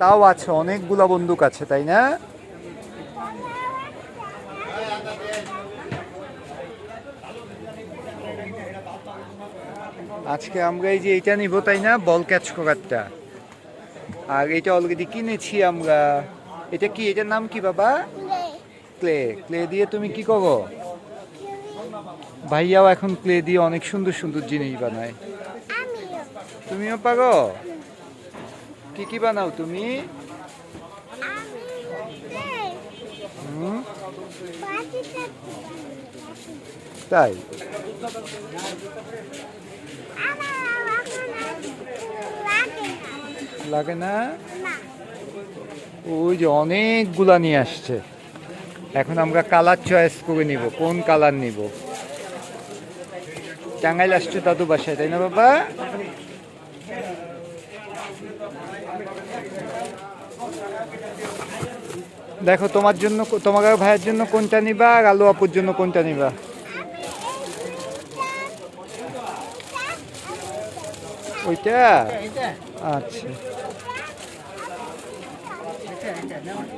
তাও আছে অনেকগুলা বন্দুক আছে তাই না? আজকে আমরা এই যে এটা নিব তাই না? Ball catch করারটা। আর এটা অলরেডি কিনেছি আমরা। এটা কি? এটার নাম কি বাবা? ক্লে। ক্লে দিয়ে তুমি কি করো? ভাইয়াও এখন ক্লে দিয়ে অনেক সুন্দর সুন্দর জিনিস বানায়। তুমিও পারো? কি কি বানাও তুমি? হুম, তাই? লাগে না? ওই যে অনেকগুলা নিয়ে আসছে। এখন আমরা কালার চয়েস করে নিব। কোন কালার নিব? টাঙ্গাইল আসছে দাদু বাসায় তাই না বাবা? দেখো তোমার জন্য তোমার ভাইয়ের জন্য কোনটা নিবা আর আলু আপুর জন্য কোনটা নিবা? ওইটা? আচ্ছা।